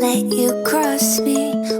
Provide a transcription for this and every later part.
let you cross me.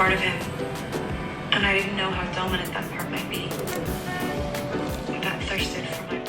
part of him, and I didn't know how dominant that part might be. That thirsted for my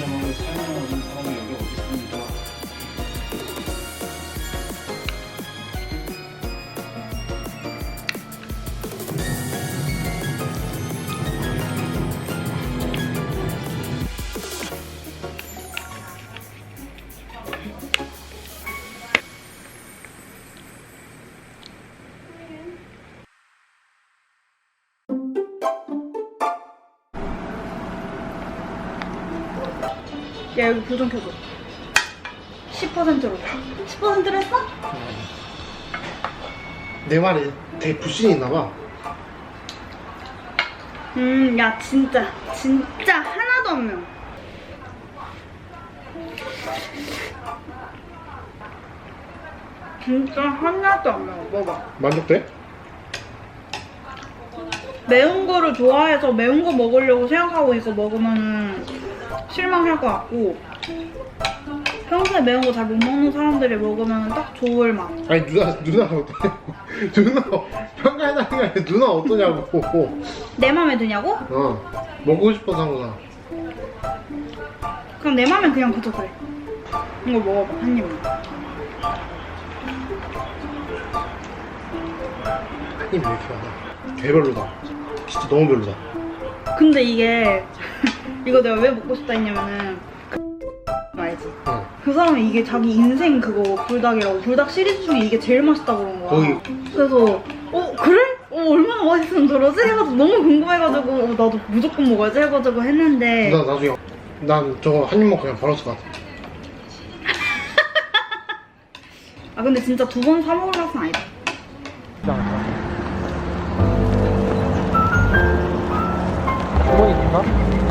Thank you. 야 여기 불좀 켜줘 10%로 10%로 했어? 내 말에 되게 불신이 있나봐. 음, 야, 진짜, 진짜 하나도 안 매워. 진짜 하나도 안 매워. 먹어봐. 만족돼? 매운 거를 좋아해서 매운 거 먹으려고 생각하고 이거 먹으면 실망할 것 같고 평소에 매운 거 잘 못 먹는 사람들이 먹으면 딱 좋을 맛. 아니 누나 누나 어떠냐고. 누나 평가해달라는 게 아니라 누나 어떠냐고. 내 맘에 드냐고? 어 먹고 싶어서 한 거잖아. 그럼 내 맘엔 그냥 그저 그래. 이거 먹어봐, 한 입만. 한입 왜 이렇게 많아? 개별로다. 진짜 너무 별로다. 근데 이게 이거 내가 왜 먹고 싶다 했냐면은 그 알지? 응. 그 사람이 이게 자기 인생 그거 불닭이라고 불닭 시리즈 중에 이게 제일 맛있다고 그런 거야 거기 그래서 어 그래? 어 얼마나 맛있으면 저러지? 해가지고 너무 궁금해가지고 어, 나도 무조건 먹어야지 해가지고 했는데 누나 나중에 난 저거 한 입 먹고 그냥 버렸을 것 같아. 아 근데 진짜 두 번 사 먹을 맛은 아니다 있나? 어